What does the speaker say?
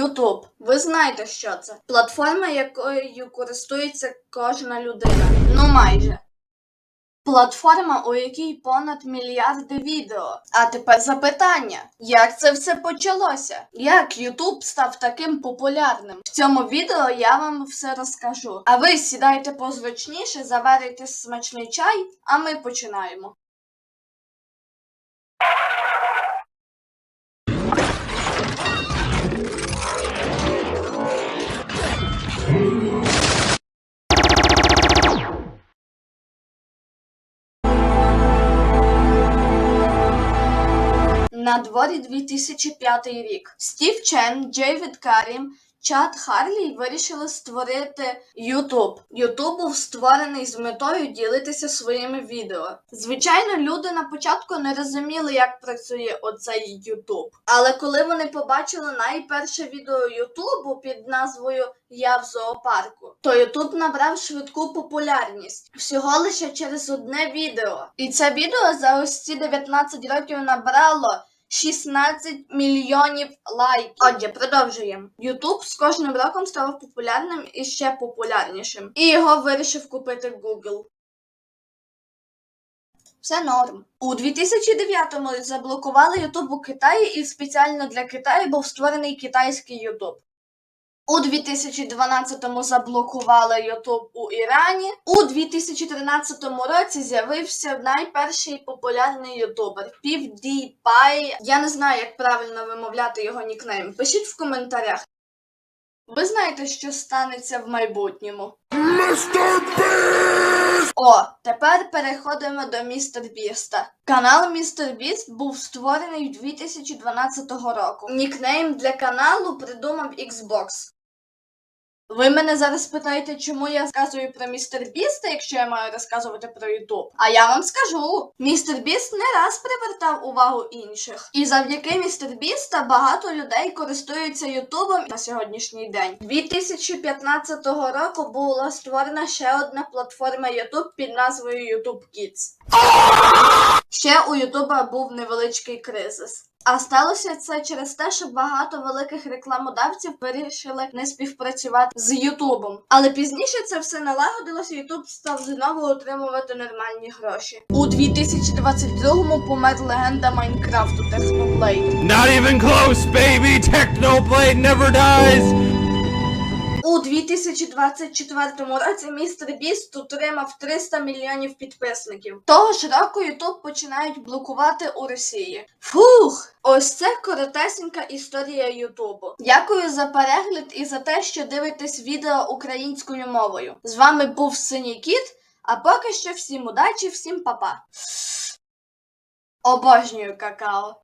Ютуб. Ви знаєте, що це? Платформа, якою користується кожна людина. Ну майже. Платформа, у якій понад мільярди відео. А тепер запитання: як це все почалося? Як Ютуб став таким популярним? В цьому відео я вам все розкажу. А ви сідайте позручніше, заварите смачний чай, а ми починаємо. На дворі 2005 рік. Стів Чен, Джейвід Карім, Чад Харлі вирішили створити YouTube. YouTube був створений з метою ділитися своїми відео. Звичайно, люди на початку не розуміли, як працює оцей YouTube. Але коли вони побачили найперше відео Ютубу під назвою Я в зоопарку, то YouTube набрав швидку популярність всього лише через одне відео. І це відео за ось ці 19 років набрало 16 мільйонів лайків. Отже, продовжуємо. Ютуб з кожним роком став популярним і ще популярнішим. І його вирішив купити Google. Все норм. У 2009-му заблокували Ютуб у Китаї, і спеціально для Китаю був створений китайський Ютуб. У 2012-му заблокували Ютуб у Ірані. У 2013 році з'явився найперший популярний ютубер PewDiePie. Я не знаю, як правильно вимовляти його нікнейм. Пишіть в коментарях. Ви знаєте, що станеться в майбутньому. О, тепер переходимо до Містер Біста. Канал Містер Біст був створений 2012 року. Нікнейм для каналу придумав Xbox. Ви мене зараз питаєте, чому я розказую про Містер Біста, якщо я маю розказувати про Ютуб. А я вам скажу: Містер Біст не раз привертав увагу інших. І завдяки Містер Біста багато людей користуються Ютубом на сьогоднішній день. 2015 року була створена ще одна платформа Ютуб під назвою YouTube Kids. Ще у Ютуба був невеличкий кризис. А сталося це через те, що багато великих рекламодавців вирішили не співпрацювати з Ютубом. Але пізніше це все налагодилося, Ютуб став знову отримувати нормальні гроші. У 2022-му помер легенда Майнкрафту Техноблейд. Not even close, baby! Technoblade never dies! У 2024 році містер Біст отримав 300 мільйонів підписників. Того ж року Ютуб починають блокувати у Росії. Фух! Ось це коротесенька історія Ютубу. Дякую за перегляд і за те, що дивитесь відео українською мовою. З вами був Синій Кіт, а поки що всім удачі, всім па-па. Обожнюю какао.